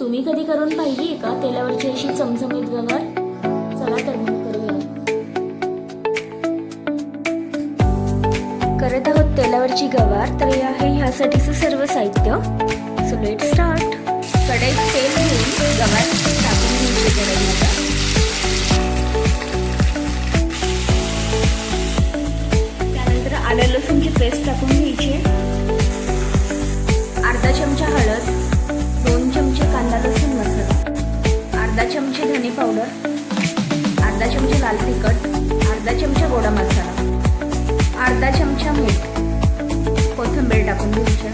तुम्ही कधी करून पाहिली आहे का तेलावरची अशी चमचमीत गवार? चला तर मग करूया. करत आहोत तेलावरची गवार तर हे आहे ह्यासाठीचं सर्व साहित्य. सो लेट स्टार्ट कढईत तेल घेऊन गवार टाकून घ्यायची कढईमध्ये. त्यानंतर आलं लसूणची पेस्ट टाकून धने पावडर अर्धा चमचा लाल तिखट अर्धा चमचा गोडा मसाला अर्धा चमचा मीठ कोथिंबीर टाकून घ्यायच्या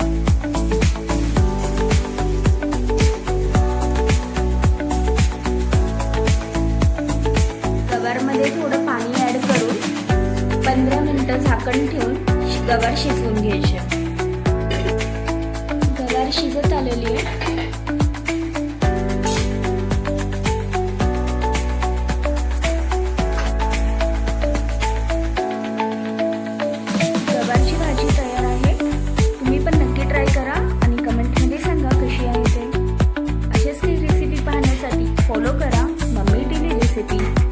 गवारमध्ये थोडं पाणी ॲड करून पंधरा मिनटं झाकण ठेवून गवार शिजवून घ्यायचे. गवार शिजत आलेली आहे. फॉलो करा मम्मी टीव्ही रेसिपी.